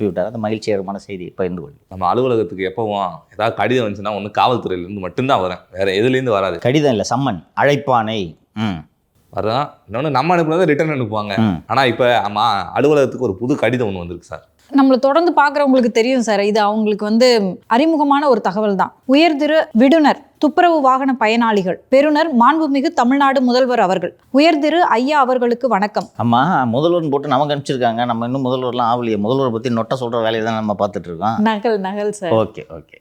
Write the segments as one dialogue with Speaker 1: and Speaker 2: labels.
Speaker 1: விட்டார். அந்த மகிழ்ச்சிகரமான செய்தி பகிர்ந்து கொள்ளும்
Speaker 2: நம்ம அலுவலகத்துக்கு எப்போவும் ஏதாவது கடிதம் வந்துச்சுன்னா ஒன்று காவல்துறையிலேருந்து மட்டும்தான் வரேன் வேற எதுலேருந்து வராது.
Speaker 1: கடிதம் இல்லை சம்மன் அழைப்பானை. ம்.
Speaker 2: வர்றான் இன்னொன்று நம்ம அனுப்புனதை ரிட்டர்ன் அனுப்புவாங்க. ஆனால் இப்போ ஆமா அலுவலகத்துக்கு ஒரு புது கடிதம் ஒன்று வந்திருக்கு சார்.
Speaker 3: நம்மளை தொடர்ந்து பார்க்குறவங்களுக்கு தெரியும் சார் இது அவங்களுக்கு வந்து அறிமுகமான ஒரு தகவல் தான். உயர்திரு விடுனர் துப்புரவு வாகன பயனாளிகள் பெறுநர் மாண்புமிகு தமிழ்நாடு முதல்வர் அவர்கள். உயர்திரு ஐயா அவர்களுக்கு வணக்கம்.
Speaker 1: அம்மா முதல்வர்னு போட்டு நமக்கு அனுப்பிச்சிருக்காங்க. நம்ம இன்னும் முதல்வர்லாம் ஆகலையே. முதல்வரை பற்றி நொட்ட சொல்கிற வேலையை தான் நம்ம பார்த்துட்டு இருக்கோம்.
Speaker 3: நகல் நகல் சார்
Speaker 1: ஓகே ஓகே.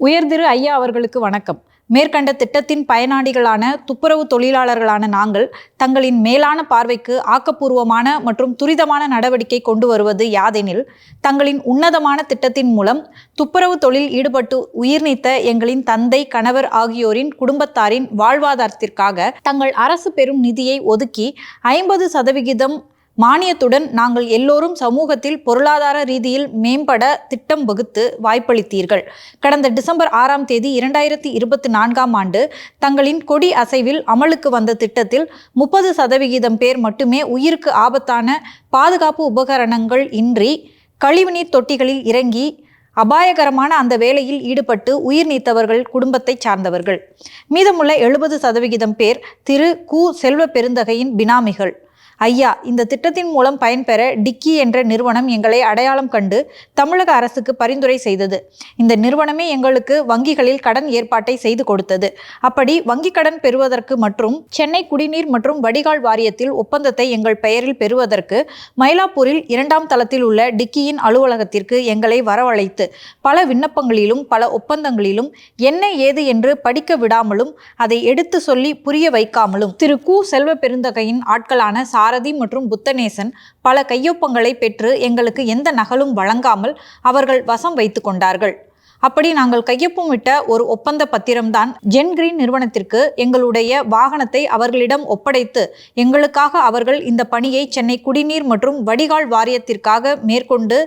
Speaker 3: உயர்திரு ஐயா அவர்களுக்கு வணக்கம். மேற்கண்ட திட்டத்தின் பயனாளிகளான துப்புரவு தொழிலாளர்களான நாங்கள் தங்களின் மேலான பார்வைக்கு ஆக்கப்பூர்வமான மற்றும் துரிதமான நடவடிக்கை கொண்டு வருவது யாதெனில் தங்களின் உன்னதமான திட்டத்தின் மூலம் துப்புரவு தொழில் ஈடுபட்டு உயிர் நீத்த எங்களின் தந்தை கணவர் ஆகியோரின் குடும்பத்தாரின் வாழ்வாதாரத்திற்காக தங்கள் அரசு பெறும் நிதியை ஒதுக்கி ஐம்பது சதவிகிதம் மானியத்துடன் நாங்கள் எல்லோரும் சமூகத்தில் பொருளாதார ரீதியில் மேம்பட திட்டம் வகுத்து வாய்ப்பளித்தீர்கள். கடந்த டிசம்பர் ஆறாம் தேதி இரண்டாயிரத்தி இருபத்தி நான்காம் ஆண்டு தங்களின் கொடி அசைவில் அமலுக்கு வந்த திட்டத்தில் முப்பது சதவிகிதம் பேர் மட்டுமே உயிருக்கு ஆபத்தான பாதுகாப்பு உபகரணங்கள் இன்றி கழிவுநீர் தொட்டிகளில் இறங்கி அபாயகரமான அந்த வேலையில் ஈடுபட்டு உயிர் நீத்தவர்கள் குடும்பத்தைச் சார்ந்தவர்கள். மீதமுள்ள எழுபது சதவிகிதம் பேர் திரு. கு. செல்வ பெருந்தகையின் பினாமிகள். ஐயா இந்த திட்டத்தின் மூலம் பயன்பெற டிக்கி என்ற நிறுவனம் எங்களை அடையாளம் கண்டு தமிழக அரசுக்கு பரிந்துரை செய்தது. இந்த நிறுவனமே எங்களுக்கு வங்கிகளில் கடன் ஏற்பாட்டை செய்து கொடுத்தது. அப்படி வங்கி கடன் பெறுவதற்கு மற்றும் சென்னை குடிநீர் மற்றும் வடிகால் வாரியத்தில் ஒப்பந்தத்தை எங்கள் பெயரில் பெறுவதற்கு மயிலாப்பூரில் இரண்டாம் தளத்தில் உள்ள டிக்கியின் அலுவலகத்திற்கு எங்களை வரவழைத்து பல விண்ணப்பங்களிலும் பல ஒப்பந்தங்களிலும் என்ன ஏது என்று படிக்க விடாமலும் அதை எடுத்து சொல்லி புரிய வைக்காமலும் திரு. கு. செல்வ பெருந்தகையின் ஆட்களான பாரதி மற்றும் புத்தநேசன் பல கையொப்பங்களை பெற்று எங்களுக்கு எந்த நகலும் வழங்காமல் அவர்கள் வசம் வைத்து கொண்டார்கள். அப்படி நாங்கள் கையொப்பமிட்ட ஒரு ஒப்பந்த பத்திரம்தான் ஜென் கிரீன் நிறுவனத்திற்கு எங்களுடைய வாகனத்தை அவர்களிடம் ஒப்படைத்து எங்களுக்காக அவர்கள் இந்த பணியை சென்னை குடிநீர் மற்றும் வடிகால் வாரியத்திற்காக மேற்கொண்டு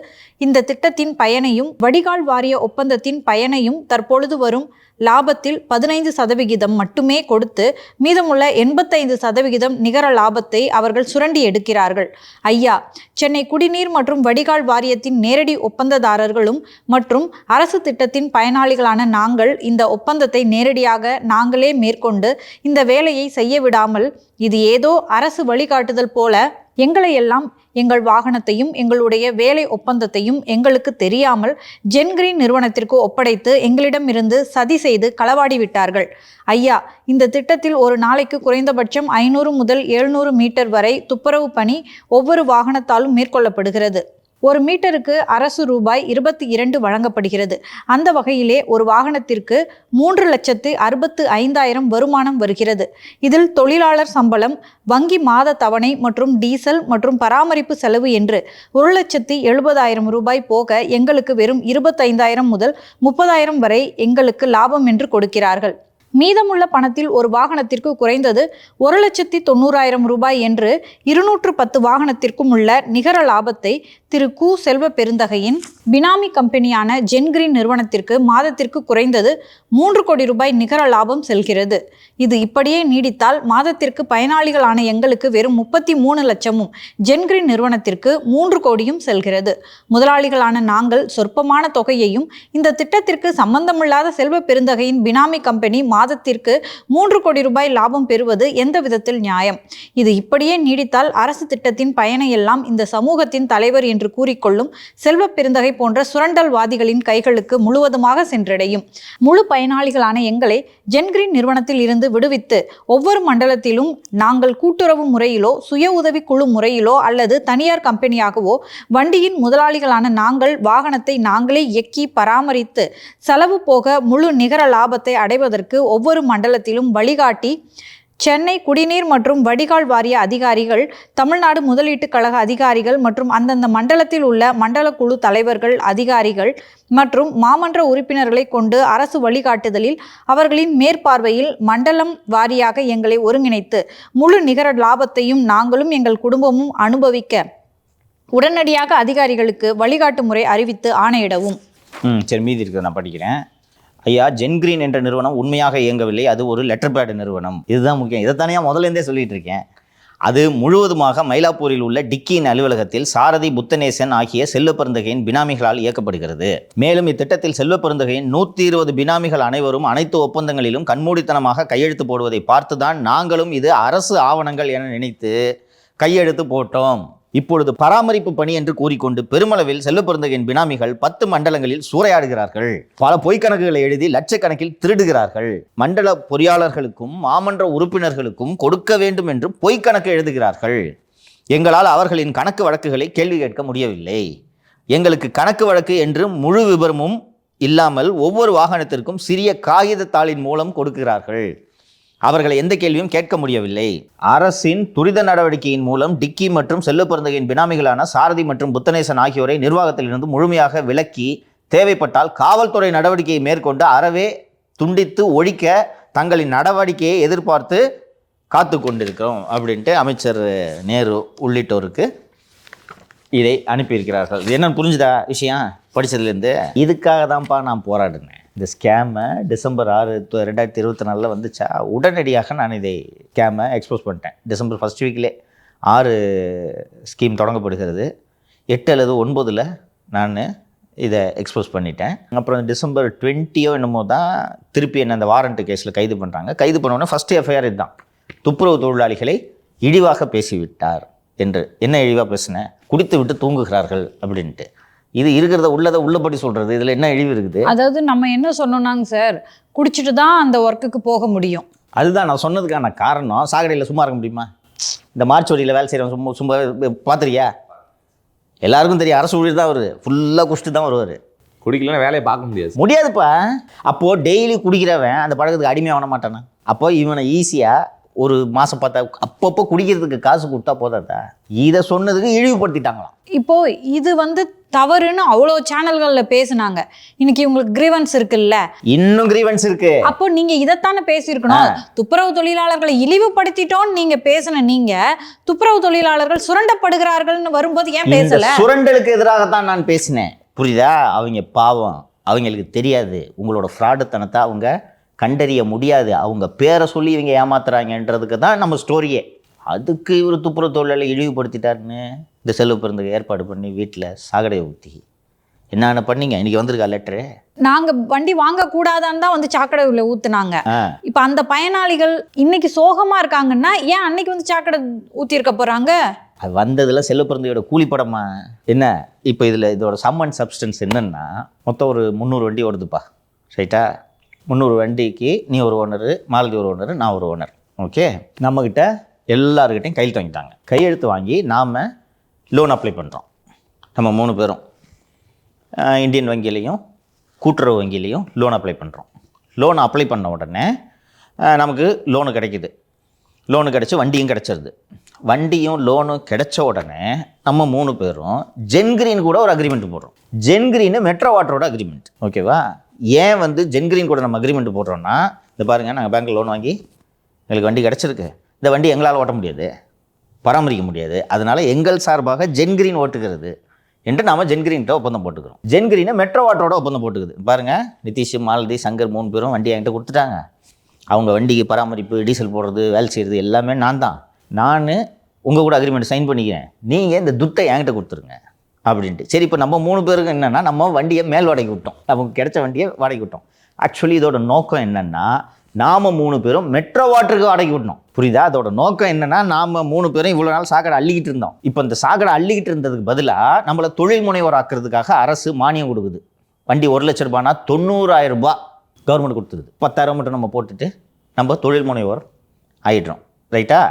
Speaker 3: இந்த திட்டத்தின் பயனையும் வடிகால் வாரிய ஒப்பந்தத்தின் பயனையும் தற்பொழுது வரும் லாபத்தில் பதினைந்து சதவிகிதம் மட்டுமே கொடுத்து மீதமுள்ள எண்பத்தைந்து சதவிகிதம் நிகர லாபத்தை அவர்கள் சுரண்டி எடுக்கிறார்கள். ஐயா சென்னை குடிநீர் மற்றும் வடிகால் வாரியத்தின் நேரடி ஒப்பந்ததாரர்களும் மற்றும் அரசு திட்டத்தின் பயனாளிகளான நாங்கள் இந்த ஒப்பந்தத்தை நேரடியாக நாங்களே மேற்கொண்டு இந்த வேலையை செய்ய விடாமல் இது ஏதோ அரசு வழிகாட்டுதல் போல எங்களை எல்லாம் எங்கள் வாகனத்தையும் எங்களுடைய வேலை ஒப்பந்தத்தையும் எங்களுக்கு தெரியாமல் ஜென்கிரீன் நிறுவனத்திற்கு ஒப்படைத்து எங்களிடமிருந்து சதி செய்து களவாடி விட்டார்கள். ஐயா இந்த திட்டத்தில் ஒரு நாளைக்கு குறைந்தபட்சம் ஐநூறு முதல் எழுநூறு மீட்டர் வரை துப்புரவு பணி ஒவ்வொரு வாகனத்தாலும் மேற்கொள்ளப்படுகிறது. ஒரு மீட்டருக்கு அரசு ரூபாய் இருபத்தி இரண்டு வழங்கப்படுகிறது. அந்த வகையிலே ஒரு வாகனத்திற்கு மூன்று லட்சத்து அறுபத்து ஐந்தாயிரம் வருமானம் வருகிறது. இதில் தொழிலாளர் சம்பளம் வங்கி மாத தவணை மற்றும் டீசல் மற்றும் பராமரிப்பு செலவு என்று ஒரு லட்சத்து எழுபதாயிரம் ரூபாய் போக எங்களுக்கு வெறும் இருபத்தைந்தாயிரம் முதல் முப்பதாயிரம் வரை எங்களுக்கு லாபம் என்று கொடுக்கிறார்கள். மீதமுள்ள பணத்தில் ஒரு வாகனத்திற்கு குறைந்தது ஒரு லட்சத்தி தொண்ணூறாயிரம் ரூபாய் என்று இருநூற்று பத்து வாகனத்திற்கும் உள்ள நிகர லாபத்தை திரு கு. செல்வ பெருந்தகையின் பினாமி கம்பெனியான ஜென்கிரீன் நிறுவனத்திற்கு மாதத்திற்கு குறைந்தது மூன்று கோடி ரூபாய் நிகர லாபம் செல்கிறது. இது இப்படியே நீடித்தால் மாதத்திற்கு பயனாளிகளான எங்களுக்கு வெறும் முப்பத்தி மூணு லட்சமும் ஜென்கிரீன் நிறுவனத்திற்கு மூன்று கோடியும் செல்கிறது. முதலாளிகளான நாங்கள் சொற்பமான தொகையையும் இந்த திட்டத்திற்கு சம்பந்தமில்லாத செல்வ பெருந்தகையின் பினாமி கம்பெனி மாதத்திற்கு மூன்று கோடி ரூபாய் லாபம் பெறுவது எந்த விதத்தில் நியாயம்? இது இப்படியே நீடித்தால் அரசு திட்டத்தின் பயனையெல்லாம் இந்த சமூகத்தின் தலைவர் என்று என்று கூறிக்கொள்ளும் செல்வ பெருந்தகை போன்ற சுரண்டல்வாதிகளின் கைகளுக்கு முழுவதுமாக சென்றடையும். முழு பயனாளிகளான எங்களை ஜென்கிரீன் நிறுவனத்தில் இருந்து விடுவித்து ஒவ்வொரு மண்டலத்திலும் நாங்கள் கூட்டுறவு முறையிலோ சுய உதவி குழு முறையிலோ அல்லது தனியார் கம்பெனியாகவோ வண்டியின் முதலாளிகளான நாங்கள் வாகனத்தை நாங்களே இயக்கி பராமரித்து செலவு போக முழு நிகர லாபத்தை அடைவதற்கு ஒவ்வொரு மண்டலத்திலும் வழிகாட்டி சென்னை குடிநீர் மற்றும் வடிகால் வாரிய அதிகாரிகள் தமிழ்நாடு முதலீட்டுக் கழக அதிகாரிகள் மற்றும் அந்தந்த மண்டலத்தில் உள்ள மண்டல குழு தலைவர்கள் அதிகாரிகள் மற்றும் மாமன்ற உறுப்பினர்களை கொண்டு அரசு வழிகாட்டுதலில் அவர்களின் மேற்பார்வையில் மண்டலம் வாரியாக எங்களை ஒருங்கிணைத்து முழு நிகர லாபத்தையும் நாங்களும் எங்கள் குடும்பமும் அனுபவிக்க உடனடியாக அதிகாரிகளுக்கு வழிகாட்டு முறை அறிவித்து ஆணையிடவும்.
Speaker 1: சரி மீதி இருக்கிறத நான் படிக்கிறேன். ஐயா ஜென்கிரீன் என்ற நிறுவனம் உண்மையாக இயங்கவில்லை. அது ஒரு லெட்டர் பேட் நிறுவனம். இதுதான் முக்கியம். இதைத்தானே முதலேருந்தே இருந்தே சொல்லிட்டு இருக்கேன் அது முழுவதுமாக மயிலாப்பூரில் உள்ள டிக்கியின் அலுவலகத்தில் சாரதி புத்தநேசன் ஆகிய செல்வப்பெருந்தகையின் பினாமிகளால் இயக்கப்படுகிறது. மேலும் இத்திட்டத்தில் செல்வப்பெருந்தகையின் நூற்றி இருபது பினாமிகள் அனைவரும் அனைத்து ஒப்பந்தங்களிலும் கண்மூடித்தனமாக கையெழுத்து போடுவதை பார்த்துதான் நாங்களும் இது அரசு ஆவணங்கள் என நினைத்து கையெழுத்து போட்டோம். இப்பொழுது பராமரிப்பு பணி என்று கூறிக்கொண்டு பெருமளவில் செல்வப்பெருந்தகையின் பினாமிகள் பத்து மண்டலங்களில் சூறையாடுகிறார்கள். பல பொய்க்கணக்குகளை எழுதி லட்சக்கணக்கில் திருடுகிறார்கள். மண்டல பொறியாளர்களுக்கும் மாமன்ற உறுப்பினர்களுக்கும் கொடுக்க வேண்டும் என்று பொய்க்கணக்கு எழுதுகிறார்கள். எங்களால் அவர்களின் கணக்கு வழக்குகளை கேள்வி கேட்க முடியவில்லை. எங்களுக்கு கணக்கு வழக்கு என்று முழு விபரமும் இல்லாமல் ஒவ்வொரு வாகனத்திற்கும் சிறிய காகிதத்தாளின் மூலம் கொடுக்கிறார்கள். அவர்களை எந்த கேள்வியும் கேட்க முடியவில்லை. அரசின் துரித நடவடிக்கையின் மூலம் டிக்கி மற்றும் செல்லுப்பருந்தகையின் பினாமிகளான சாரதி மற்றும் புத்தனேசன் ஆகியோரை நிர்வாகத்திலிருந்து முழுமையாக விலக்கி தேவைப்பட்டால் காவல்துறை நடவடிக்கையை மேற்கொண்டு அறவே துண்டித்து ஒழிக்க தங்களின் நடவடிக்கையை எதிர்பார்த்து காத்து கொண்டிருக்கிறோம் அப்படின்ட்டு அமைச்சர் நேரு உள்ளிட்டோருக்கு இதை அனுப்பியிருக்கிறார்கள். என்னன்னு புரிஞ்சுதா விஷயம்? படித்ததுலேருந்து இதுக்காக தான்ப்பா நான் போராடினேன். இந்த ஸ்கேமை டிசம்பர் ஆறு ரெண்டாயிரத்தி இருபத்தி நாலில் வந்துச்சா? உடனடியாக நான் இதை ஸ்கேமை எக்ஸ்போஸ் பண்ணிட்டேன். டிசம்பர் ஃபஸ்ட் வீக்லே ஆறு ஸ்கீம் தொடங்கப்படுகிறது. எட்டு அல்லது ஒன்பதில் நான் இதை எக்ஸ்போஸ் பண்ணிட்டேன். அப்புறம் டிசம்பர் டுவெண்ட்டியோ என்னமோ தான் திருப்பி என்ன அந்த வாரண்ட் கேஸில் கைது பண்ணுறாங்க கைது பண்ண உடனே ஃபஸ்ட்டு எஃப்ஐஆர் இதுதான். துப்புரவு தொழிலாளிகளை இழிவாக பேசிவிட்டார் என்று என்ன இழிவாக பேசினேன் குடித்து விட்டு தூங்குகிறார்கள் அப்படின்ட்டு. இது இருக்கிறத உள்ளதை உள்ளபடி சொல்கிறது இதில் என்ன இழிவு இருக்குது?
Speaker 3: அதாவது நம்ம என்ன சொன்னோம்னாங்க சார்? குடிச்சிட்டு தான் அந்த ஒர்க்குக்கு போக முடியும்.
Speaker 1: அதுதான் நான் சொன்னதுக்கான காரணம். சாக்கடையில் சும்மா இருக்க முடியுமா? இந்த மார்ச்சோடியில் வேலை செய்கிறவங்க சும்மா சும்மா பார்த்துறியா எல்லாருக்கும் தெரியும். அரசு ஊழியர் தான் அவர். ஃபுல்லாக குடிச்சிட்டு தான் வருவார்.
Speaker 2: குடிக்கலன்னா வேலையை பார்க்க முடியாது.
Speaker 1: முடியாதுப்பா. அப்போது டெய்லி குடிக்கிறவன் அந்த பழக்கத்துக்கு அடிமையாக பண்ண மாட்டானா? அப்போ இவனை ஈஸியாக ஒரு மாதம் பார்த்தா அப்பப்போ குடிக்கிறதுக்கு காசு கொடுத்தா போதாதா? இதை சொன்னதுக்கு இழிவுபடுத்திட்டாங்களாம்.
Speaker 3: இப்போ இது வந்து தவறுன்னு அவ்வளோ சேனல்கள்ல பேசுனாங்க. இன்னைக்கு உங்களுக்கு கிரீவன்ஸ் இருக்குல்ல?
Speaker 1: இன்னும் கிரீவன்ஸ் இருக்கு.
Speaker 3: அப்போ நீங்க இதைத்தானே பேசியிருக்கணும்? துப்புரவு தொழிலாளர்களை இழிவுபடுத்திட்டோம் நீங்க பேசின நீங்க துப்புரவு தொழிலாளர்கள் சுரண்டப்படுகிறார்கள்னு வரும்போது ஏன் பேசல?
Speaker 1: சுரண்டலுக்கு எதிராகத்தான் நான் பேசினேன். புரியுதா? அவங்க பாவம். அவங்களுக்கு தெரியாது. உங்களோட ஃப்ராடுத்தனத்தை அவங்க கண்டறிய முடியாது. அவங்க பேரை சொல்லி இவங்க ஏமாத்துறாங்கன்றதுக்கு தான் நம்ம ஸ்டோரியே அதுக்கு இவர் துப்புரவு தொழிலாளி இழிவுபடுத்திட்டாருன்னு இந்த செல்வ பிறந்தக்கு ஏற்பாடு பண்ணி வீட்டில் சாகடையை ஊற்றி என்னென்ன பண்ணீங்க? இன்னைக்கு வந்திருக்கா லெட்டரு
Speaker 3: நாங்க வண்டி வாங்க கூடாதான்னு தான் வந்து சாக்கடை உள்ள ஊத்துனாங்க. இப்ப அந்த பயனாளிகள் இன்னைக்கு சோகமா இருக்காங்கன்னா ஏன் அன்னைக்கு வந்து சாக்கடை ஊத்திருக்க போறாங்க?
Speaker 1: அது வந்ததில் செல்வப்பிறந்தையோட கூலிப்படமா என்ன? இப்போ இதில் இதோட சம் அண்ட் சப்ஸ்டன்ஸ் என்னன்னா மொத்தம் ஒரு முந்நூறு வண்டி ஓடுதுப்பா. ரைட்டா முந்நூறு வண்டிக்கு நீ ஒரு ஓனரு மாலதி ஒரு ஓனர் நான் ஒரு ஓனர் ஓகே நம்மக்கிட்ட எல்லாருக்கிட்டையும் கையெழுத்து வாங்கிட்டாங்க. கையெழுத்து வாங்கி நாம் லோன் அப்ளை பண்ணுறோம் நம்ம மூணு பேரும். இந்தியன் வங்கியிலையும் கூட்டுறவு வங்கியிலையும் லோன் அப்ளை பண்ணுறோம் லோன் அப்ளை பண்ண உடனே நமக்கு லோனு கிடைக்குது. லோனு கிடச்சி வண்டியும் கிடச்சிருது. வண்டியும் லோனும் கிடைச்ச உடனே நம்ம மூணு பேரும் ஜென்கிரீன் கூட ஒரு அக்ரிமெண்ட் போடுறோம். ஜென்கிரீனு மெட்ரோ வாட்டரோட அக்ரிமெண்ட் ஓகேவா ஏன் வந்து ஜென்கிரீன் கூட நம்ம அக்ரிமெண்ட் போடுறோன்னா இந்த பாருங்கள் நாங்கள் பேங்க்கில் லோன் வாங்கி எங்களுக்கு வண்டி கிடச்சிருக்கு. இந்த வண்டி எங்களால் ஓட்ட முடியாது பராமரிக்க முடியாது. அதனால் எங்கள் சார்பாக ஜென்கிரீன் ஓட்டுகிறது என்று நாம் ஜென்கிரீன்கிட்ட ஒப்பந்தம் போட்டுக்கிறோம். ஜென்கிரீனை மெட்ரோ வாட்டரோட ஒப்பந்தம் போட்டுக்குது. பாருங்கள் நிதிஷ் மாலதி சங்கர் மூணு பேரும் வண்டி என்கிட்ட கொடுத்துட்டாங்க. அவங்க வண்டிக்கு பராமரிப்பு டீசல் போடுறது வேலை செய்கிறது எல்லாமே நான் தான் நான் உங்கள் கூட அக்ரிமெண்ட் சைன் பண்ணிக்கிறேன். நீங்கள் இந்த துத்தை என்கிட்ட கொடுத்துருங்க. அப்படின்ட்டு. சரி இப்போ நம்ம மூணு பேருக்கு என்னென்னா நம்ம வண்டியை மேல் வாடகைக்கு விட்டோம். நமக்கு கிடைச்ச வண்டியை வாடகைக்கு விட்டோம். ஆக்சுவலி இதோட நோக்கம் என்னென்னா நாம் மூணு பேரும் மெட்ரோ வாட்டருக்கு வாடகை விடணும். புரியுதா? அதோட நோக்கம் என்னென்னா நாம் மூணு பேரும் இவ்வளோ நாள் சாக்கடை அள்ளிக்கிட்டு இருந்தோம். இப்போ இந்த சாக்கடை அள்ளிக்கிட்டு இருந்ததுக்கு பதிலாக நம்மளை தொழில் முனைவர் ஆக்குறதுக்காக அரசு மானியம் கொடுக்குது. வண்டி ஒரு லட்ச ரூபானா தொண்ணூறாயிரம் ரூபாய் கவர்மெண்ட் கொடுத்துருது. பத்தாயிரம் மட்டும் நம்ம போட்டுட்டு நம்ம தொழில் முனைவோர் ஆயிடுறோம். ரைட்டா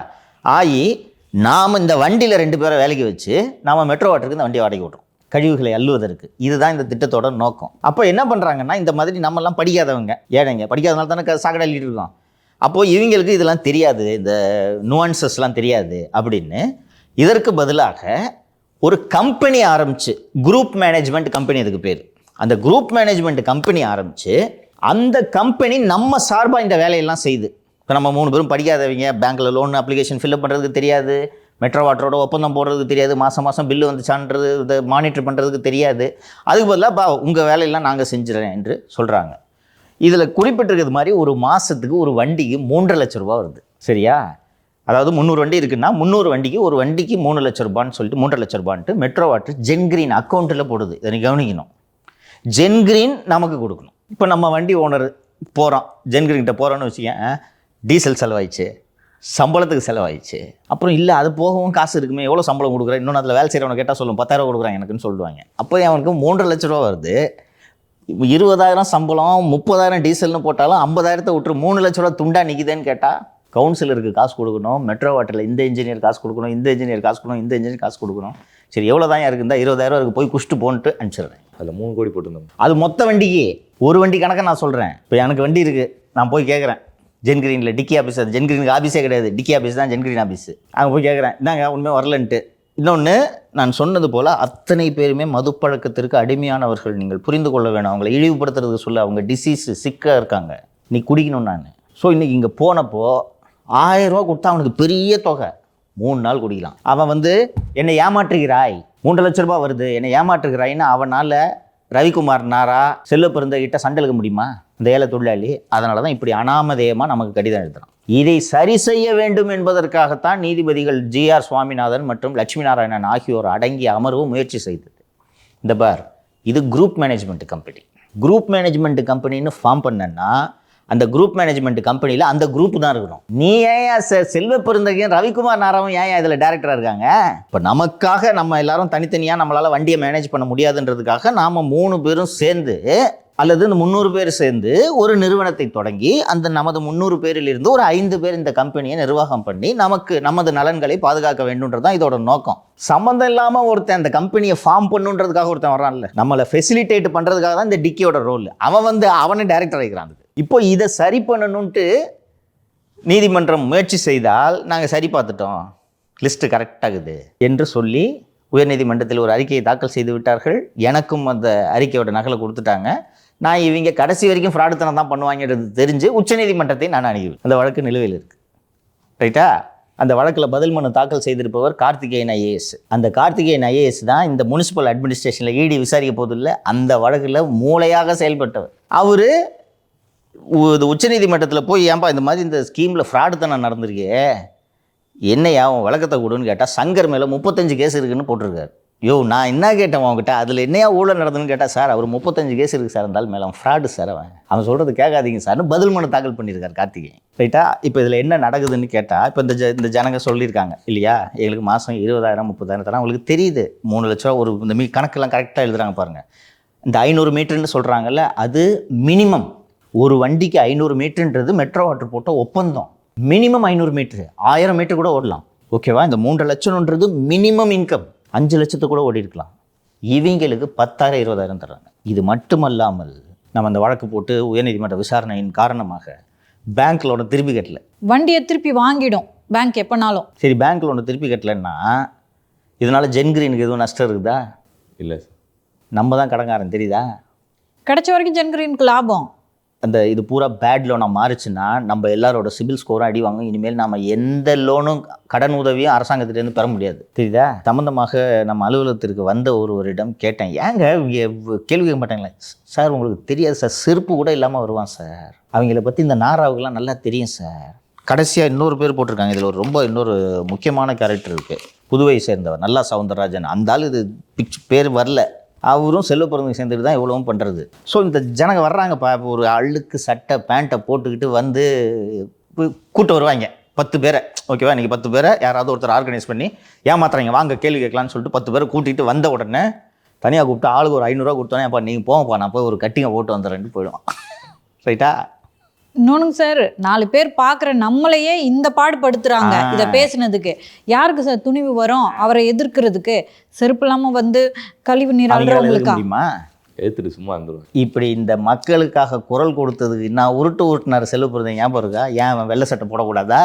Speaker 1: ஆகி நாம் இந்த வண்டியில் ரெண்டு பேரை வேலைக்கு வச்சு நாம் மெட்ரோ வாட்டருக்கு இந்த வண்டியை வாடகை விட்றோம் கழிவுகளை அள்ளுவதற்கு. இதுதான் இந்த திட்டத்தோட நோக்கம். அப்போ என்ன பண்ணுறாங்கன்னா இந்த மாதிரி நம்மலாம் படிக்காதவங்க ஏழைங்க படிக்காதனால தானே சாக்கடை அள்ளிட்டு இருக்கோம். அப்போது இவங்களுக்கு இதெல்லாம் தெரியாது இந்த நுவான்சஸ்லாம் தெரியாது அப்படின்னு. இதற்கு பதிலாக ஒரு கம்பெனி ஆரம்பிச்சு குரூப் மேனேஜ்மெண்ட் கம்பெனி அதுக்கு பேர். அந்த குரூப் மேனேஜ்மெண்ட் கம்பெனி ஆரம்பிச்சு அந்த கம்பெனி நம்ம சார்பாக இந்த வேலையெல்லாம் செய்யுது இப்போ நம்ம மூணு பேரும் படிக்காதவங்க பேங்க்கில் லோன் அப்ளிகேஷன் ஃபில்அப் பண்ணுறதுக்கு தெரியாது மெட்ரோ வாட்டரோட ஒப்பந்தம் போடுறதுக்கு தெரியாது மாதம் மாதம் பில்லு வந்துச்சான்றது இதை மானிட்டர் பண்ணுறதுக்கு தெரியாது. அதுக்கு பதிலாக பா உங்கள் வேலையெல்லாம் நாங்கள் செஞ்சுறேன் என்று சொல்கிறாங்க இதில் குறிப்பிட்டிருக்கிறது மாதிரி ஒரு மாதத்துக்கு ஒரு வண்டிக்கு மூன்றரை லட்ச ரூபா வருது. சரியா? அதாவது முந்நூறு வண்டி இருக்குன்னா முந்நூறு வண்டிக்கு ஒரு வண்டிக்கு மூணு லட்ச ரூபான்னு சொல்லிட்டு மூன்றரை லட்ச ரூபான்ட்டு மெட்ரோ வாட்டர் ஜென்கிரீன் அக்கௌண்ட்டில் போடுது. இதை கவனிக்கணும். ஜென்கிரீன் நமக்கு கொடுக்கணும். இப்போ நம்ம வண்டி ஓனர் போகிறோம் ஜென்கிரீன்கிட்ட போகிறோன்னு வச்சுக்கேன் டீசல் செலவாயிடுச்சு சம்பளத்துக்கு செலவாயிடுச்சு. அப்புறம் இல்லை அது போகவும் காசு இருக்குமே எவ்வளோ சம்பளம் கொடுக்குறேன் இன்னொன்று அதில் வேலை செய்கிறவனை கேட்டால் சொல்லும் பத்தாயிரம் கொடுக்குறாங்க எனக்குன்னு சொல்லுவாங்க. அப்போ அவனுக்கு மூன்றரை லட்ச ரூபா வருது. இருபதாயிரம் சம்பளம் முப்பதாயிரம் டீசல்னு போட்டாலும் ஐம்பதாயிரத்தை விட்டு மூணு லட்ச ரூபா துண்டா நிற்கிதேன்னு கேட்டால் கவுன்சிலருக்கு காசு கொடுக்கணும் மெட்ரோ வாட்டரில் இந்த இன்ஜினியர் காசு கொடுக்கணும் இந்த இன்ஜினியர் காசு கொடுக்கணும் இந்த இன்ஜினியர் காசு கொடுக்கணும். சரி எவ்வளோ தான் இருக்குந்தா இருபதாயிரம் இருக்கு போய் குஷ்டு போன்ட்டு அனுப்பிச்சிடுறேன்.
Speaker 2: அதில் மூணு கோடி போட்டுருந்தோம்.
Speaker 1: அது மொத்த வண்டிக்கு ஒரு வண்டி கணக்கை நான் சொல்கிறேன் இப்போ எனக்கு வண்டி இருக்குது நான் போய் கேட்குறேன் ஜென்கிரீனில் டிக்கி ஆஃபீஸ் அது. ஜென்கிரீனுக்கு ஆஃபீஸே கிடையாது. டிக்கி ஆஃபீஸ் தான் ஜென்கிரீன் ஆஃபீஸ் அங்கே போய் கேட்குறேன் இந்தாங்க உண்மையாக வரலன்ட்டு. இன்னொன்று நான் சொன்னது போல் அத்தனை பேருமே மதுப்பழக்கத்திற்கு அடிமையானவர்கள் நீங்கள் புரிந்து கொள்ள வேணும். அவங்களை இழிவுபடுத்துறதுக்கு சொல்ல அவங்க டிசீஸ் சிக்காக இருக்காங்க. நீ குடிக்கணும் நான். ஸோ இன்றைக்கி இங்கே போனப்போ ஆயிரரூவா கொடுத்தா அவனுக்கு பெரிய தொகை. மூணு நாள் குடிக்கலாம். அவன் வந்து என்னை ஏமாற்றுகிறாய். மூன்று லட்ச ரூபாய் வருது. என்னை ஏமாற்றுகிறாய்ன்னு அவனால் ரவிக்குமார் நாரா செல்ல கிட்ட சண்டலுக்க முடியுமா? இந்த ஏழை தொழிலாளி அதனால தான் இப்படி அனாமதேயமாக நமக்கு கடிதம் எழுதுறான். இதை சரி செய்ய வேண்டும் என்பதற்காகத்தான் நீதிபதிகள் ஜி ஆர் சுவாமிநாதன் மற்றும் லட்சுமி நாராயணன் ஆகியோர் அடங்கிய அமர்வு முயற்சி செய்தது. இந்த பார் இது group management company group management கம்பெனின்னு form பண்ணேன்னா அந்த குரூப் மேனேஜ்மெண்ட் கம்பெனியில் அந்த குரூப் தான் இருக்கணும். நீ ஏன் செல்வ பெருந்தகையும் ரவிக்குமார் நாராவும் ஏன் இதில் டேரக்டராக இருக்காங்க? இப்போ நமக்காக நம்ம எல்லாரும் தனித்தனியாக நம்மளால் வண்டியை மேனேஜ் பண்ண முடியாதுன்றதுக்காக நாம் மூணு பேரும் சேர்ந்து அல்லது இந்த முந்நூறு பேர் சேர்ந்து ஒரு நிறுவனத்தை தொடங்கி அந்த நமது முந்நூறு பேரிலிருந்து ஒரு ஐந்து பேர் இந்த கம்பெனியை நிர்வாகம் பண்ணி நமக்கு நமது நலன்களை பாதுகாக்க வேண்டும்ன்றது தான் இதோட நோக்கம். சம்மந்தம் இல்லாமல் ஒருத்தன் அந்த கம்பெனியை ஃபார்ம் பண்ணுன்றதுக்காக ஒருத்தன் வரான்ல நம்மளை ஃபெசிலிட்டேட் பண்ணுறதுக்காக தான் இந்த டிக்கியோட ரோல் அவன் வந்து அவனே டைரக்டர் ஆகிக்கிறான் இப்போ இதை சரி பண்ணணுன்ட்டு நீதிமன்றம் முயற்சி செய்தால் நாங்கள் சரி பார்த்துட்டோம். லிஸ்ட்டு கரெக்டாகுது என்று சொல்லி உயர்நீதிமன்றத்தில் ஒரு அறிக்கையை தாக்கல் செய்து விட்டார்கள். எனக்கும் அந்த அறிக்கையோட நகலை கொடுத்துட்டாங்க. நான் இவங்க கடைசி வரைக்கும் ஃப்ராடுத்தனம் தான் பண்ணுவாங்கிறது தெரிஞ்சு உச்சநீதிமன்றத்தை நான் அணுகுவேன் அந்த வழக்கு நிலுவையில் இருக்குது ரைட்டா அந்த வழக்கில் பதில் மனு தாக்கல் செய்திருப்பவர் கார்த்திகேயன் ஐஏஎஸ் அந்த கார்த்திகேயன் ஐஏஎஸ் தான் இந்த முனிசிபல் அட்மினிஸ்ட்ரேஷனில் இடி விசாரிக்க போதில்லை அந்த வழக்கில் மூளையாக செயல்பட்டவர். அவர் இது உச்சநீதிமன்றத்தில் போய் ஏன்பா இந்த மாதிரி இந்த ஸ்கீமில் ஃப்ராடுத்தனம் நடந்திருக்கே? என்னையா அவன் வழக்கத்தை கொடுன்னு கேட்டால் சங்கர் மேலே முப்பத்தஞ்சு கேஸ் இருக்குன்னு போட்டிருக்காரு. யோ நான் என்ன கேட்டேன் உங்ககிட்ட அதில் என்னையா ஊழல் நடந்ததுன்னு கேட்டால் சார் அவர் முப்பத்தஞ்சு கேஸ் இருக்குது சார் இருந்தாலும் மேலே அவன் ஃப்ராடு சார் அவன். அவன் சொல்கிறது கேட்காதீங்க சார்னு பதில் மனு தாக்கல் பண்ணியிருக்காரு கார்த்திகேயன். ரைட்டா? இப்போ இதில் என்ன நடக்குதுன்னு கேட்டால் இப்போ இந்த ஜ இந்த ஜனங்க சொல்லியிருக்காங்க இல்லையா? எங்களுக்கு மாதம் இருபதாயிரம் முப்பதாயிரம் தரேன் அவங்களுக்கு தெரியுது. மூணு லட்ச ரூபா ஒரு இந்த மீ கணக்கெல்லாம் கரெக்டாக எழுதுறாங்க பாருங்கள் இந்த ஐநூறு மீட்டர்னு சொல்கிறாங்கல்ல அது மினிமம் ஒரு வண்டிக்கு ஐநூறு மீட்டருன்றது மெட்ரோ வாட்டர் போட்ட ஒப்பந்தம். மினிமம் ஐநூறு மீட்ரு ஆயிரம் மீட்டர் கூட ஓடலாம். ஓகேவா? இந்த மூன்று லட்சம்ன்றது மினிமம் இன்கம் அஞ்சு லட்சத்தை கூட ஓடி இருக்கலாம் இவங்களுக்கு பத்தாயிரம் இருபதாயிரம் தர்றாங்க. இது மட்டுமல்லாமல் நம்ம அந்த வழக்கு போட்டு உயர்நீதிமன்ற விசாரணையின் காரணமாக பேங்க் லோனை திருப்பி கட்டல.
Speaker 3: வண்டியை திருப்பி வாங்கிடும். பேங்க் எப்போனாலும்.
Speaker 1: சரி பேங்க் லோனை திருப்பி கட்டலைன்னா இதனால் ஜென்கிரீனுக்கு எதுவும் நஷ்டம் இருக்குதா?
Speaker 2: இல்லை சார்.
Speaker 1: நம்ம தான் கடங்காரன் தெரியுதா?
Speaker 3: கிடைச்ச வரைக்கும் ஜென்கிரீனுக்கு லாபம்.
Speaker 1: அந்த இது பூரா பேட் லோனாக மாறுச்சுன்னா நம்ம எல்லாரோட சிபில் ஸ்கோரும் அடி வாங்கும். இனிமேல் நாம எந்த லோனும் கடன் உதவியும் அரசாங்கத்திலேருந்து பெற முடியாது. தெரியுதா? சம்மந்தமாக நம்ம அலுவலகத்திற்கு வந்த ஒருவரிடம் கேட்டேன். ஏங்க கேள்வி கேட்க மாட்டாங்களே. சார் உங்களுக்கு தெரியாது சார். செருப்பு கூட இல்லாமல் வருவான் சார். அவங்கள பற்றி இந்த நாராவுக்கெல்லாம் நல்லா தெரியும் சார். கடைசியாக இன்னொரு பேர் போட்டிருக்காங்க. இதில் ஒரு ரொம்ப இன்னொரு முக்கியமான கேரக்டர் இருக்குது புதுவை சேர்ந்தவர் நல்லா சவுந்தரராஜன். அந்த ஆள் இது பிக்ச் பேர் வரல. அவரும் செல்வ பிறந்தவங்க சேர்ந்துட்டு தான் இவ்வளவும் பண்ணுறது ஸோ இந்த ஜனங்க வர்றாங்கப்பா இப்போ ஒரு அழுக்கு சட்டை பேண்ட்டை போட்டுக்கிட்டு வந்து கூட்டம் வருவாங்க. பத்து பேரை. ஓகேவா இன்றைக்கி பத்து பேரை யாராவது ஒருத்தர் ஆர்கனைஸ் பண்ணி ஏமாத்துறாங்க. வாங்க கேள்வி கேட்கலான்னு சொல்லிட்டு பத்து பேரை கூட்டிகிட்டு வந்த உடனே தனியாக கூப்பிட்டு ஆளுக்கு ஒரு ஐநூறுரூவா கொடுத்தோன்னே அப்பா நீங்கள் போங்கப்பா நான் போய் ஒரு கட்டிங்கை போட்டு வந்துடுறேன்ட்டு போயிடுவான். ரைட்டா
Speaker 3: இன்னொன்னுங்க சார் நாலு பேர் பார்க்குற நம்மளையே இந்த பாடுபடுத்துறாங்க
Speaker 1: ஆ.
Speaker 3: இதை பேசுனதுக்கு. யாருக்கு சார் துணிவு வரும்? அவரை எதிர்க்கிறதுக்கு. செருப்பு இல்லாம வந்து கழிவு நீர் அல்றவங்களுக்கா
Speaker 1: முடியுமா?
Speaker 2: ஏற்றுட்டு சும்மா இருந்துருவேன்.
Speaker 1: இப்படி இந்த மக்களுக்காக குரல் கொடுத்ததுக்கு நான் உருட்டு உருட்டினார் செல்வ பிறந்த ஞாபகம் இருக்கா ஏன் அவன் வெள்ளை சட்டை போடக்கூடாதா?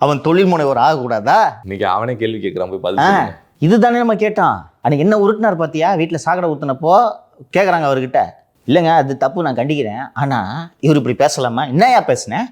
Speaker 1: அவன் தொழில் முனைவர் ஆகக்கூடாதா?
Speaker 2: இன்னைக்கு அவனே கேள்வி கேட்குறான் போய் பதில்.
Speaker 1: இதுதானே நம்ம கேட்டோம். அன்னைக்கு என்ன உருட்டினார் பார்த்தியா வீட்டில் சாக்கடை ஊற்றுனப்போ கேட்குறாங்க அவர்கிட்ட. இல்லைங்க அது தப்பு நான் கண்டிக்கிறேன். ஆனால் இவர் இப்படி பேசலாமா? என்னையா பேசுனேன்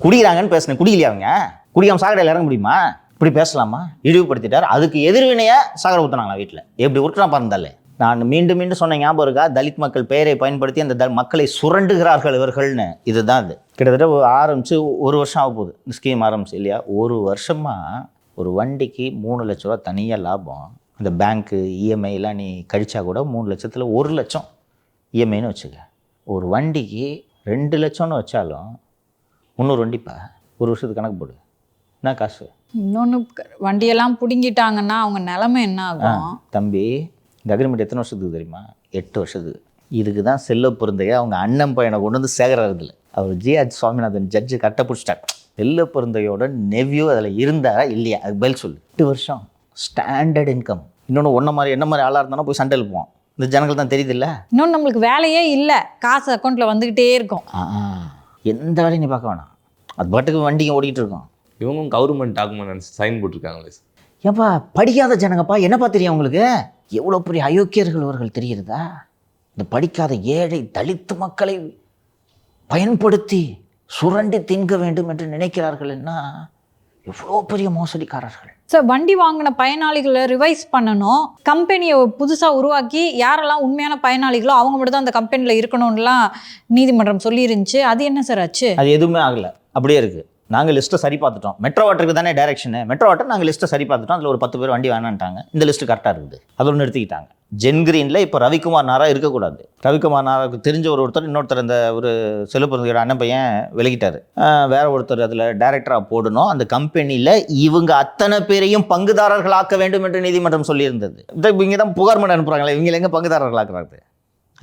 Speaker 1: குடிக்கிறாங்கன்னு பேசினேன் குடிக்கலையா அவங்க? குடிக்காம சாக்கடையில் இறங்க முடியுமா? இப்படி பேசலாமா? இழிவுபடுத்திட்டார். அதுக்கு எதிர்வினையாக சாகர ஊற்றுனாங்களா வீட்டில் எப்படி உருட்டுறான் பறந்தாலே நான் மீண்டும் மீண்டும் சொன்ன ஞாபகம் இருக்கா? தலித் மக்கள் பெயரை பயன்படுத்தி அந்த த மக்களை சுரண்டுகிறார்கள் இவர்கள்னு. இதுதான் அது கிட்டத்தட்ட ஆரம்பித்து ஒரு வருஷம் ஆக போகுது. இந்த ஸ்கீம் ஆரம்பிச்சு இல்லையா? ஒரு வருஷமாக ஒரு வண்டிக்கு மூணு லட்ச ரூபா தனியாக லாபம். அந்த பேங்க்கு இஎம்ஐலாம் நீ கழிச்சா கூட மூணு லட்சத்தில் ஒரு லட்சம். இஎம்ஐன்னு வச்சுக்க. ஒரு வண்டிக்கு ரெண்டு லட்சம்னு வச்சாலும் முந்நூறு வண்டிப்பா? ஒரு வருஷத்துக்கு கணக்கு போடு. என்ன காசு?
Speaker 3: இன்னொன்று வண்டியெல்லாம் பிடுங்கிட்டாங்கன்னா அவங்க நிலைமை என்ன ஆகும்?
Speaker 1: தம்பி இந்த அக்ரிமெண்ட் எத்தனை வருஷத்துக்கு தெரியுமா? எட்டு வருஷத்துக்கு. இதுக்கு தான் செல்ல பொருந்தைய அவங்க அண்ணன் பையனை கொண்டு வந்து சேகரதில்ல அவர் ஜிஆர் சுவாமிநாதன் ஜட்ஜு கட்ட பிடிச்சிட்டார். செல்ல பொருந்தையோட நெவ்யூ அதில் இருந்தாரா இல்லையா? அது பதில் சொல்லு. எட்டு வருஷம். ஸ்டாண்டர்ட் இன்கம் இன்னொன்று ஒன்றை மாதிரி என்ன மாதிரி ஆளாக இருந்தாலும் போய் சண்டை எழுப்புவோம் இந்த ஜனங்கள் தான் தெரியுதுல்ல?
Speaker 3: இன்னொன்று நம்மளுக்கு வேலையே இல்லை. காசு அக்கௌண்ட்டில் வந்துக்கிட்டே இருக்கும்.
Speaker 1: எந்த வேலையும் நீ பார்க்க வேணாம். அது பாட்டுக்கு வண்டிங்க ஓடிக்கிட்டு இருக்கோம்.
Speaker 2: இவங்க கவர்மெண்ட் டாக்குமெண்ட் சைன் போட்டிருக்காங்களே சார்
Speaker 1: ஏப்பா படிக்காத ஜனங்கப்பா? என்னப்பா தெரியும் உங்களுக்கு? எவ்வளோ பெரிய அயோக்கியர்கள் அவர்கள் தெரிகிறதா? இந்த படிக்காத ஏழை தலித்து மக்களை பயன்படுத்தி சுரண்டி தின்க வேண்டும் என்று நினைக்கிறார்கள்னா எவ்வளோ பெரிய மோசடிக்காரர்கள்.
Speaker 3: சார் வண்டி வாங்கின பயனாளிகளை ரிவைஸ் பண்ணணும். கம்பெனியை புதுசாக உருவாக்கி யாரெல்லாம் உண்மையான பயனாளிகளோ அவங்க மட்டும் தான் அந்த கம்பெனியில் இருக்கணும்லாம் நீதிமன்றம் சொல்லியிருந்துச்சு. அது என்ன சார் ஆச்சு?
Speaker 1: அது எதுவுமே ஆகலை. அப்படியே இருக்குது நாங்கள் லிஸ்ட்டை சரி பார்த்துட்டோம். மெட்ரோ வாட்டருக்கு தானே டேரெக்ஷனு மெட்ரோ வாட்டர் நாங்கள் லிஸ்ட்டை சரி பார்த்துட்டோம். அதில் ஒரு பத்து பேர் வண்டி வேணான்ட்டாங்க இந்த லிஸ்ட்டு கரெக்டாக இருக்குது. அதோட நிறுத்திக்கிட்டாங்க. ஜென்கிரீனில் இப்போ ரவிக்குமார் நாரா இருக்கக்கூடாது. ரவிக்குமார் நாராவுக்கு தெரிஞ்ச ஒரு ஒருத்தர் இன்னொருத்தர் இந்த ஒரு செலுப்பருந்தியோட அண்ணன் பையன் விலகிட்டார். வேற ஒருத்தர் அதில் டைரக்டராக போடணும். அந்த கம்பெனியில் இவங்க அத்தனை பேரையும் பங்குதாரர்களாக்க வேண்டும் என்று நீதிமன்றம் சொல்லியிருந்தது. இங்கே தான் புகார் மனு அனுப்புகிறாங்களே இவங்க எங்கே பங்குதாரர்களாக்குறாங்க?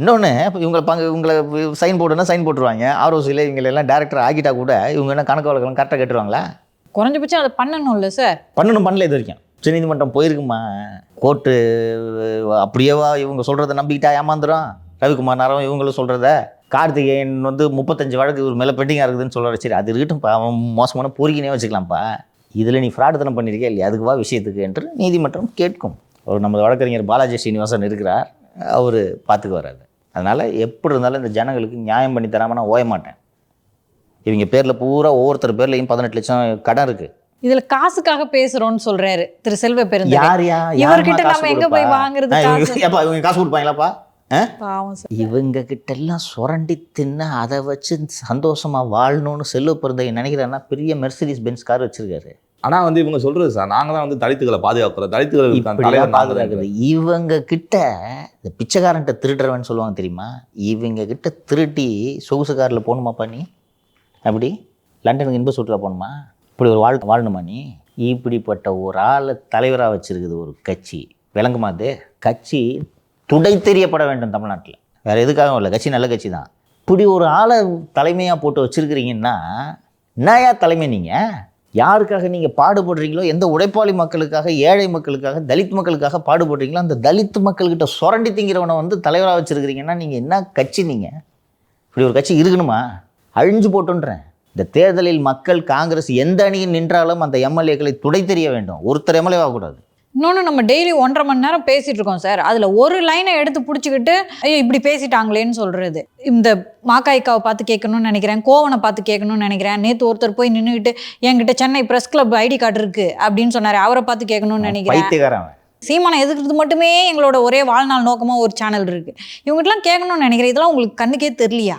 Speaker 1: இன்னொன்று இப்போ இவங்களை பங்கு இவங்களை சைன் போடுனா சைன் போட்டுருவாங்க. ஆர்ஓசியில் இவங்களை எல்லாம் டேரக்டர் ஆக்கிட்டா கூட இவங்க என்ன கணக்கு வழக்கம் கரெக்டாக கட்டுருவாங்களா?
Speaker 3: குறைஞ்சபட்சம் அதை பண்ணணும்ல சார்
Speaker 1: பண்ணணும் பண்ணல இது வரைக்கும். உச்ச நீதிமன்றம் போயிருக்குமா கோர்ட்டு அப்படியேவா இவங்க சொல்கிறத நம்பிக்கிட்டா ஏமாந்துடும் ரவிக்குமார் நேரம் இவங்களும் சொல்கிறத கார்த்திகேயன் வந்து முப்பத்தஞ்சு வழக்கு இவர் மேலே பெண்டிங்காக இருக்குதுன்னு சொல்கிற சரி அது இருக்கட்டும்ப்பா அவன் மோசமான பொறுக்கினே வச்சுக்கலாம்ப்பா. இதில் நீ ஃப்ராடுத்தனம் பண்ணியிருக்கே இல்லையா? அதுக்கு வா விஷயத்துக்கு என்று நீதிமன்றம் கேட்கும். ஒரு நமது வழக்கறிஞர் பாலாஜி ஸ்ரீனிவாசன் இருக்கிறார். அவர் பார்த்துக்கு வராது அதனால் எப்படி இருந்தாலும் இந்த ஜனங்களுக்கு நியாயம் பண்ணி தராமல் நான் ஓய மாட்டேன். இவங்க பேரில் பூரா ஒவ்வொருத்தர் பேர்லையும் பதினெட்டு லட்சம் கடன் இருக்குது
Speaker 3: இதுல காசுக்காக பேசுறோம்னு சொல்றாரு திரு செல்வ பெருந்தகை. இவர்கிட்ட நம்ம எங்க போய்? வாங்குறது?
Speaker 1: இவங்க- காசு கொடுப்பாங்களாப்பா? இவங்க கிட்ட எல்லாம் சுரண்டி தின்னு அதை வச்சு சந்தோஷமா வாழணும்னு செல்வ பிறந்தகை நினைக்கிறேன்னா பெரிய மெர்சிடிஸ் பென்ஸ் கார் வச்சிருக்காரு.
Speaker 2: ஆனால் வந்து இவங்க சொல்றது சார் நாங்கள் தான் வந்து தலித்துகளை பாதுகாக்கிறோம்.
Speaker 1: பாதுகாக்குது இவங்க கிட்ட இந்த பிச்சைக்காரன்ட்ட திருடுறவன் சொல்லுவாங்க தெரியுமா? இவங்க கிட்ட திருட்டி சொகுசு காரில் போகணுமாப்பா நீ? அப்படி? லண்டனுக்கு இன்ப சுற்றுலா போகணுமா? இப்படி ஒரு வாழ் வாழணுமா நீ? இப்படிப்பட்ட ஒரு ஆளை தலைவராக வச்சிருக்குது ஒரு கட்சி. விளங்குமா அது? கட்சி துடை தெரியப்பட வேண்டும் தமிழ்நாட்டில். வேறு எதுக்காகவும் இல்லை. கட்சி நல்ல கட்சி தான். இப்படி ஒரு ஆளை தலைமையாக போட்டு வச்சுருக்கிறீங்கன்னா என்னயா தலைமை நீங்கள் யாருக்காக நீங்கள் பாடுபடுறீங்களோ எந்த உழைப்பாளி மக்களுக்காக ஏழை மக்களுக்காக தலித் மக்களுக்காக பாடுபடுறீங்களோ அந்த தலித் மக்கள்கிட்ட சுரண்டி திங்கிறவனை வந்து தலைவராக வச்சுருக்கிறீங்கன்னா நீங்கள் என்ன கட்சி நீங்கள் இப்படி ஒரு கட்சி இருக்கணுமா? அழிஞ்சு போட்டுன்றேன். இந்த தேர்தலில் மக்கள் காங்கிரஸ் எந்த அணியில் நின்றாலும் அந்த எம்எல்ஏக்களை துடை தெரிய வேண்டும். ஒருத்தர் எம்எல்ஏ ஆகக்கூடாது.
Speaker 3: இன்னொன்று நம்ம டெய்லி ஒன்றரை மணி நேரம் பேசிட்டு இருக்கோம் சார். அதில் ஒரு லைனை எடுத்து பிடிச்சிக்கிட்டு ஐயோ இப்படி பேசிட்டாங்களேன்னு சொல்கிறது இந்த மாக்காய்க்காவை பார்த்து கேட்கணும்னு நினைக்கிறேன் கோவனை பார்த்து கேட்கணும்னு நினைக்கிறேன். நேற்று ஒருத்தர் போய் நின்றுக்கிட்டு என்கிட்ட Chennai press club ID card இருக்கு அப்படின்னு சொன்னார். அவரை பார்த்து கேட்கணும்னு நினைக்கிறேன். சீமானை எதுக்குறது மட்டுமே எங்களோட ஒரே வாழ்நாள் நோக்கமாக ஒரு சேனல் இருக்கு. இவங்ககிட்டலாம் கேட்கணும்னு நினைக்கிறேன். இதெல்லாம் உங்களுக்கு கண்ணுக்கே தெரியலையா?